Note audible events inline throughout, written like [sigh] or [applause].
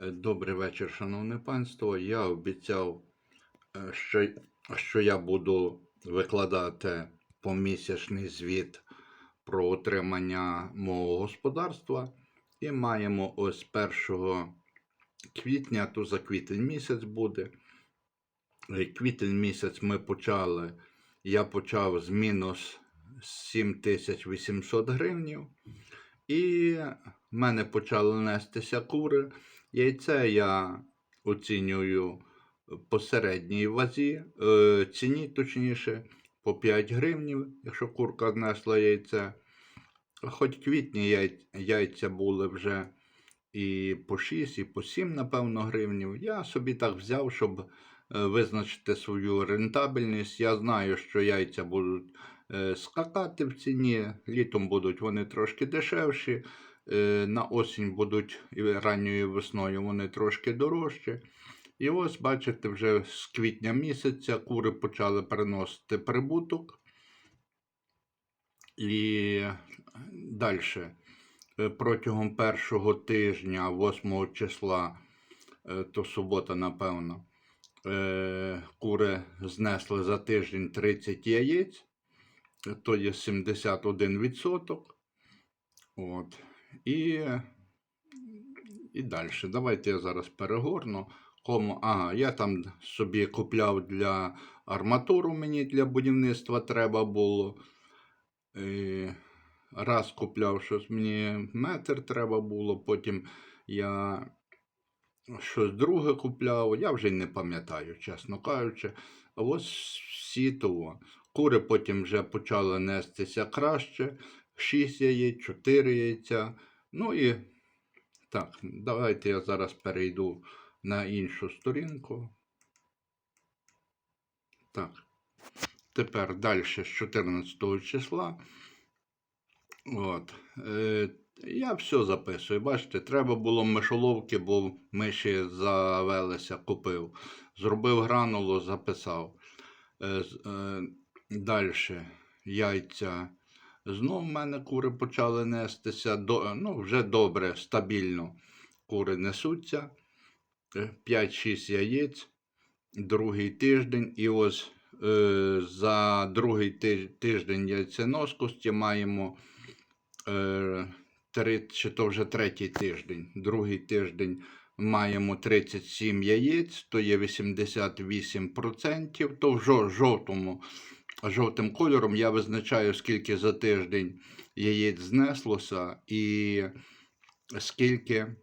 Е, Добрий вечір, шановне панство. Я обіцяв, е, що, що я буду викладати помісячний звіт про утримання мого господарства. І маємо ось 1 квітня, то за квітень місяць буде. Е, Квітень місяць ми почали. Я почав з мінус 7800 гривнів. І в мене почали нестися кури. Яйце я оцінюю по середній вазі, е, ціні точніше, по 5 гривнів, якщо курка знесла яйце. Хоч квітні яйця були вже і по 6, і по 7, напевно, гривнів. Я собі так взяв, щоб е, визначити свою рентабельність. Я знаю, що яйця будуть е, скакати в ціні, літом будуть вони трошки дешевші, на осінь будуть ранньою весною вони трошки дорожчі. І ось, бачите, вже з квітня місяця кури почали приносити прибуток. І далі. Протягом першого тижня, 8 числа, е, то субота, напевно, е, кури знесли за тиждень 30 яєць, то є 71%. От. І, і далі. Давайте я зараз перегорну. Кому, ага, я там собі купляв для арматуру, мені для будівництва треба було. І раз купляв щось мені метр треба було, потім я щось друге купляв, я вже й не пам'ятаю, чесно кажучи. А ось всі того. Кури потім вже почали нестися краще. 6 яєць, 4 яйця. Ну і так, давайте я зараз перейду на іншу сторінку. Так. Тепер далі з 14 числа. От. Е, я все записую. Бачите, треба було мишоловки, бо миші завелися, купив. Зробив гранулу, записав. Е, е, далі яйця. Знов в мене кури почали нестися. До, ну, вже добре, стабільно кури несуться. Е, 5-6 яєць. Другий тиждень. І ось е, за другий тиж- тиждень яйценоскості маємо е, три, чи то вже третій тиждень. Другий тиждень маємо 37 яєць, то є 88%. То в жо- жовтому, жовтим кольором я визначаю, скільки за тиждень яєць знеслося і скільки.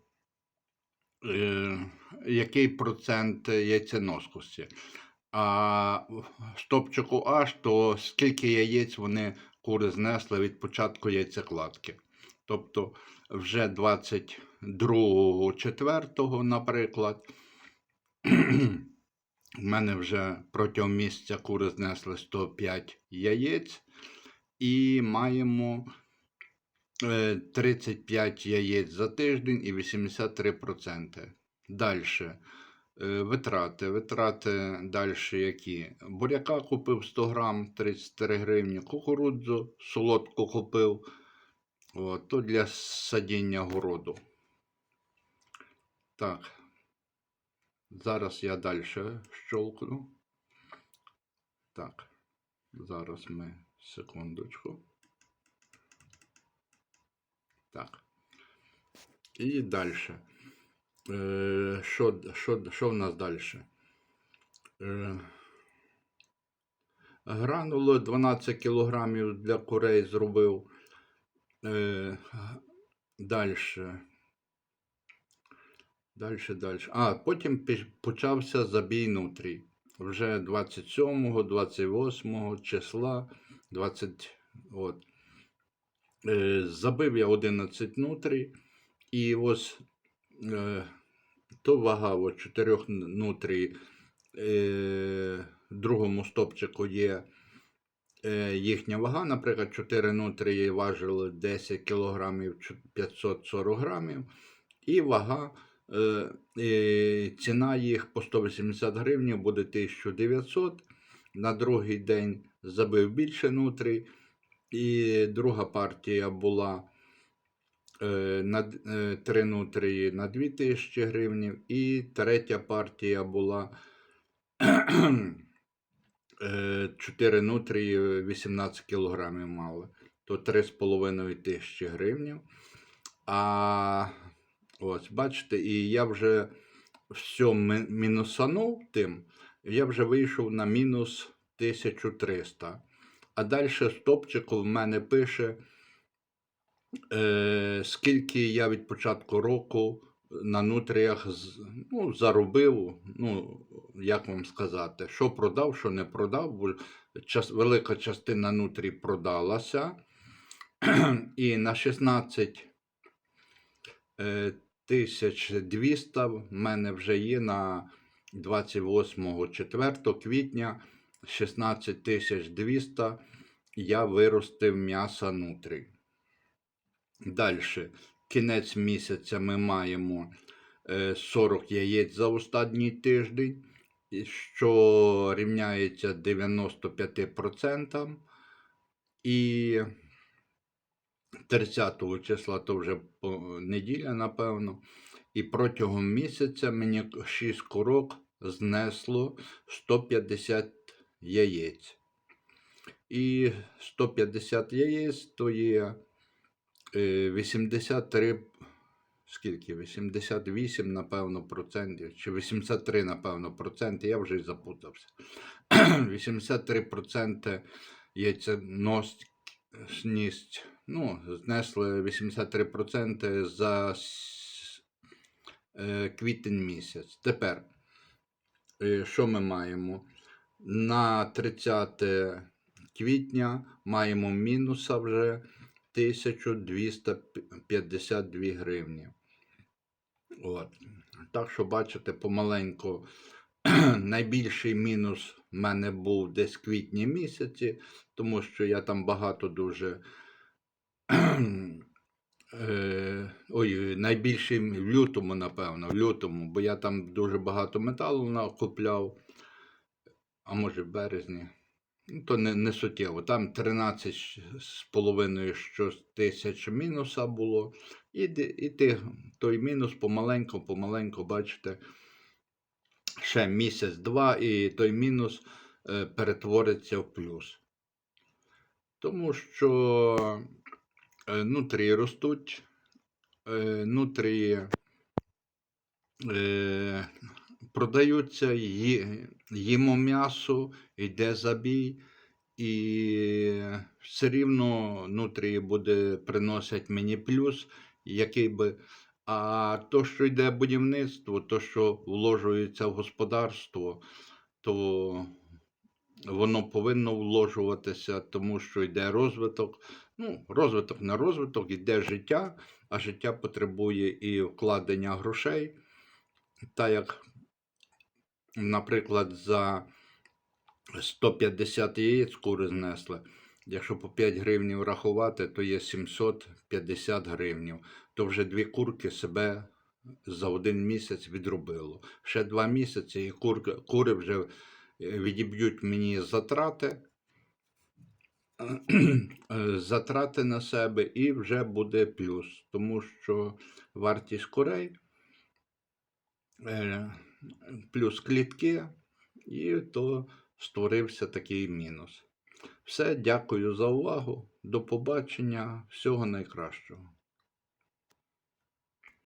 Е, який процент яйценоскості. А стопчику H, то скільки яєць вони кури знесли від початку яйцекладки. Тобто вже 22.04, наприклад, в мене вже протягом місяця кури знесли 105 яєць і маємо е, 35 яєць за тиждень і 83%. Далі. Витрати. Витрати далі які? Буряка купив 100 грам 33 гривні, кукурудзу солодку купив. От, то для садіння городу. Так. Зараз я далі щолкну. Так. Зараз ми секундочку. Так. І далі. Е, що, що, що в нас далі? Е, гранули 12 кілограмів для курей зробив. Е, далі. Далі, далі. А, потім почався забій нутрій. Вже 27, 28 числа, 20, от. Е, забив я 11 нутрій. І ось е, то вага от 4 нутрій. Е, другому стопчику є їхня вага. Наприклад, 4 нутрії важили 10 кг 540 грамів. І вага, ціна їх по 180 гривень буде 1900. На другий день забив більше нутрій. І друга партія була е, на д- е, три нутрії на 2000 гривень, і третя партія була 4 нутрії 18 кілограмів мали, то 3,5 тисячі гривень. А ось, бачите, і я вже все мінусанув тим, я вже вийшов на мінус 1300. А далі стопчик в мене пише, е, скільки я від початку року на нутріях ну, заробив, ну, як вам сказати, що продав, що не продав, бо час, велика частина нутрій продалася. [clears throat] І на 16 е, 1200 в мене вже є на 28 4 квітня 16200 я виростив м'яса нутрій. Далі, кінець місяця ми маємо е, 40 яєць за останній тиждень, що рівняється 95%. І 30 числа, то вже неділя, напевно. І протягом місяця мені 6 курок знесло 150 яєць. І 150 яєць то є е, 83, скільки? 88, напевно, процентів, чи 83, напевно, проценти, я вже й запутався. 83 проценти яйценосність, ну, знесли 83 проценти за е, квітень місяць. Тепер, е, що ми маємо? На 30 квітня маємо мінуса вже 1252 гривні. От. Так що, бачите, помаленьку [clears throat] найбільший мінус в мене був десь квітні місяці, тому що я там багато дуже. Е, ой, найбільший в лютому, напевно, в лютому, бо я там дуже багато металу накупляв, а може в березні. То не, не суттєво. Там 13 з половиною тисяч мінуса було. І, і ти, той мінус помаленьку, помаленьку, бачите, ще місяць-два, і той мінус е, перетвориться в плюс. Тому що нутрії ростуть, е, нутрії е, продаються, їмо м'ясо, йде забій, і все рівно нутрії буде приносять мені плюс, який би. А то, що йде будівництво, то, що вложується в господарство, то воно повинно вложуватися, тому що йде розвиток. Ну, розвиток на розвиток, йде життя, а життя потребує і вкладення грошей. Та як, наприклад, за 150 яєць кури знесли. Якщо по 5 гривнів рахувати, то є 750 гривнів. То вже дві курки себе за один місяць відробило. Ще два місяці і кури вже відіб'ють мені затрати, [clears throat] е, затрати на себе, і вже буде плюс. Тому що вартість курей е, плюс клітки, і то створився такий мінус. Все, дякую за увагу. До побачення. Всього найкращого.